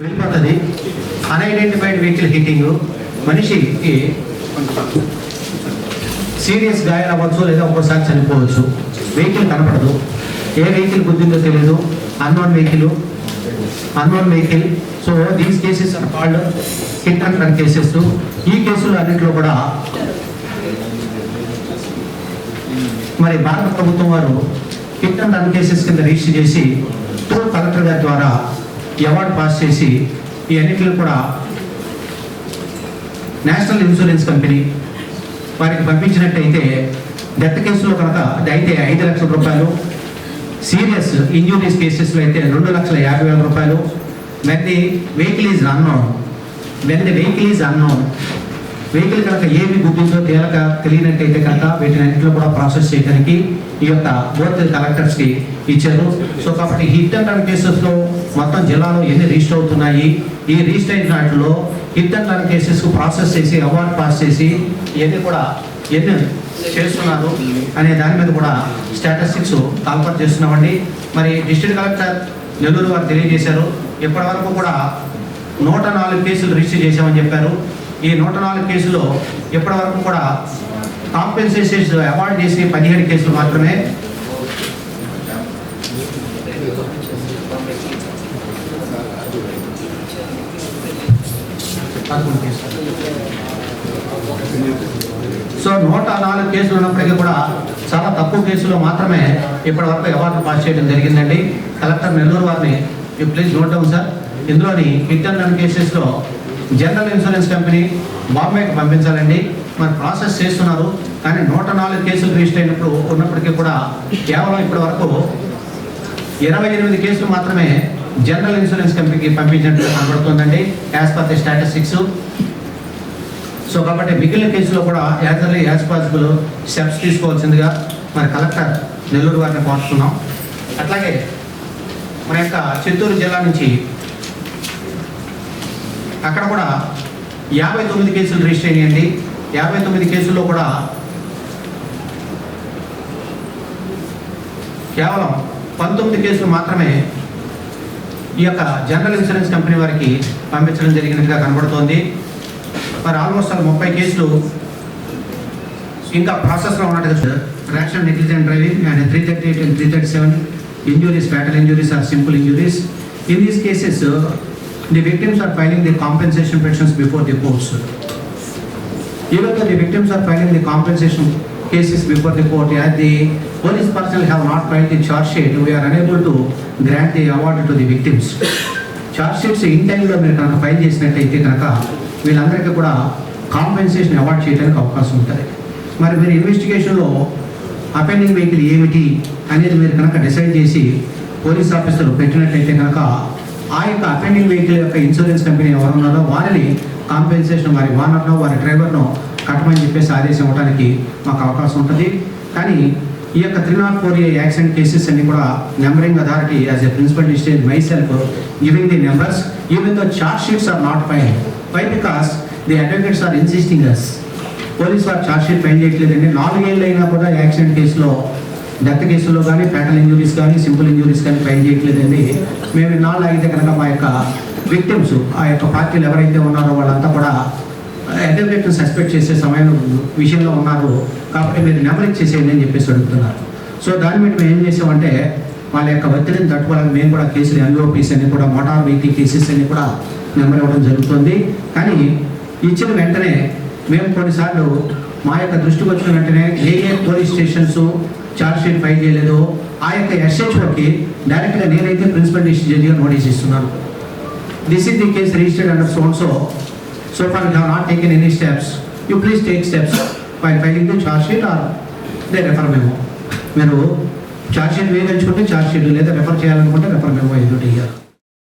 వెళ్ళిపోతుంది. Unidentified vehicle hitting మనిషికి serious గాయాలు అవ్వచ్చు లేదా ఒక్కోసారి చనిపోవచ్చు. వెహికల్ కనపడదు. ఏ వెహికల్ గుద్దిందో తెలియదు unknown vehicle unknown vehicle so these cases are called hit and run cases ఈ కేసులు అన్నింటిలో కూడా మరి భారత ప్రభుత్వం వారు హిట్ అండ్ రన్ కేసెస్ కింద రిజిస్టర్ చేసి టూ కలెక్టర్ గారి ద్వారా ఈ అవార్డు పాస్ చేసి ఈ అన్నింటిలో కూడా నేషనల్ ఇన్సూరెన్స్ కంపెనీ వారికి పంపించినట్టయితే డెత్ కేసులో కనుక అయితే ఐదు లక్షల రూపాయలు సీరియస్ ఇంజురీస్ కేసెస్లో అయితే రెండు లక్షల యాభై వేల రూపాయలు when the vehicle is unknown. When the vehicle is unknown. Vehicle కనుక ఏమి గుర్తిందో తేలక తెలియనట్టయితే కనుక వీటిని అన్నింటిలో కూడా ప్రాసెస్ చేయడానికి ఈ యొక్క బోత్ కలెక్టర్స్కి ఇచ్చారు. సో కాబట్టి హిట్ అండ్ రన్ కేసెస్లో మొత్తం జిల్లాలో ఎన్ని రిజిస్టర్ అవుతున్నాయి? ఈ రిజిస్టర్ అయిన వాటిలో hit and run cases process చేసి అవార్డు పాస్ చేసి ఇవన్నీ కూడా ఎన్ని చేస్తున్నారు అనే దాని మీద కూడా స్టాటిస్టిక్స్ కాల్పర్ చేస్తున్నామండి. మరి డిస్ట్రిక్ట్ కలెక్టర్ నెల్లూరు వారు తెలియజేశారు. ఇప్పటి వరకు కూడా నూట నాలుగు కేసులు రిజిస్టర్ చేశామని చెప్పారు. ఈ నూట నాలుగు కేసులో ఇప్పటి వరకు కూడా కాంపెన్సేషన్స్ అవార్డు చేసి పదిహేడు కేసులు మాత్రమే. సో నూట నాలుగు కేసులు ఉన్నప్పటికీ కూడా చాలా తక్కువ కేసులో మాత్రమే ఇప్పటి వరకు అవార్డు పాస్ చేయడం జరిగిందండి. కలెక్టర్ నెల్లూరు వారిని you please note down sir ఇందులోని హిట్ అండ్ రన్ కేసెస్లో జనరల్ ఇన్సూరెన్స్ కంపెనీ బాంబేకి పంపించాలండి. మరి ప్రాసెస్ చేస్తున్నారు. కానీ నూట నాలుగు కేసులు రిజిస్టర్ అయినప్పుడు ఉన్నప్పటికీ కూడా కేవలం ఇప్పటి వరకు ఇరవై ఎనిమిది కేసులు మాత్రమే జనరల్ ఇన్సూరెన్స్ కంపెనీకి పంపించినట్టు కనబడుతుందండి as per the statistics so కాబట్టి మిగిలిన కేసులో కూడా as early as possible steps తీసుకోవాల్సిందిగా మరి కలెక్టర్ నెల్లూరు వారిని కోరుతున్నాం. అట్లాగే మన యొక్క చిత్తూరు జిల్లా నుంచి అక్కడ కూడా యాభై తొమ్మిది కేసులు రిజిస్టర్ అయ్యండి యాభై తొమ్మిది కేసుల్లో కూడా కేవలం పంతొమ్మిది కేసులు మాత్రమే ఈ యొక్క జనరల్ ఇన్సూరెన్స్ కంపెనీ వారికి పంపించడం జరిగినట్టుగా కనబడుతోంది. మరి ఆల్మోస్ట్ అలా ముప్పై కేసులు ఇంకా ప్రాసెస్లో ఉన్నట్టుగా rash and negligent driving and three thirty eight and three thirty seven injuries fatal injuries or simple injuries. In these cases the victims are filing the compensation petitions before the courts Even though the victims are filing the compensation cases before the court, as the police personnel have not filed the charge sheet, we are unable to grant the award to the victims. Charge sheets in టైంలో మీరు కనుక file చేసినట్టయితే కనుక వీళ్ళందరికీ కూడా compensation award చేయడానికి అవకాశం ఉంటుంది మరి మీరు ఇన్వెస్టిగేషన్లో అపెండింగ్ వెహికల్ ఏమిటి అనేది మీరు కనుక డిసైడ్ చేసి పోలీస్ ఆఫీసర్లు పెట్టినట్టయితే కనుక ఆ యొక్క అఫెండింగ్ వెహికల్ యొక్క ఇన్సూరెన్స్ కంపెనీ ఎవరు ఉన్నారో వారిని కాంపెన్సేషన్ వారి ఓనర్నో వారి డ్రైవర్నో కట్టమని చెప్పేసి ఆదేశం ఇవ్వడానికి మాకు అవకాశం ఉంటుంది. కానీ ఈ యొక్క three not four A accident cases అన్ని కూడా numbering authority as a principal డిస్టేజ్ myself giving the numbers even though charge sheets are not file why because the advocates are insisting us police వారు చార్జ్ షీట్ ఫైల్ చేయట్లేదండి. నాలుగేళ్ళు అయినా కూడా accident కేసులో death కేసులో కానీ ఫ్యాటల్ ఇంజురీస్ కానీ simple injuries కానీ ఫైల్ చేయట్లేదండి. మేము ఇన్నాళ్ళు అయితే కనుక మా యొక్క విక్టిమ్స్ ఆ యొక్క పార్టీలు ఎవరైతే ఉన్నారో వాళ్ళంతా కూడా అడ్వకేట్ని సస్పెక్ట్ చేసే సమయం విషయంలో ఉన్నారు. కాబట్టి మీరు నెంబర్ ఇచ్చేసేయండి అని చెప్పేసి అడుగుతున్నారు. సో దాని మీద మేము ఏం చేసామంటే వాళ్ళ యొక్క ఒత్తిడిని తట్టుకోవాలని మేము కూడా కేసులు ఎన్ఓపీస్ అన్ని కూడా మోటార్ వెహికల్ కేసెస్ అన్ని కూడా నెంబర్ ఇవ్వడం జరుగుతుంది. కానీ ఇచ్చిన వెంటనే మేము కొన్నిసార్లు మా యొక్క దృష్టికి వచ్చిన వెంటనే ఏ ఏ police stations charge sheet file చేయలేదో ఆ యొక్క ఎస్హెచ్ఓకి డైరెక్ట్గా నేనైతే ప్రిన్సిపల్ డిస్ట్రిక్ట్ జడ్జిగా నోటీస్ ఇస్తున్నాను. This is the case registered under so so so far you have not taken any steps you please take steps by filing the charge sheet or they refer మేము మీరు charge sheet వేయదలుచుకుంటే charge sheet లేదా refer చేయాలనుకుంటే refer మేము ఎదుటి ఇయ్యాలి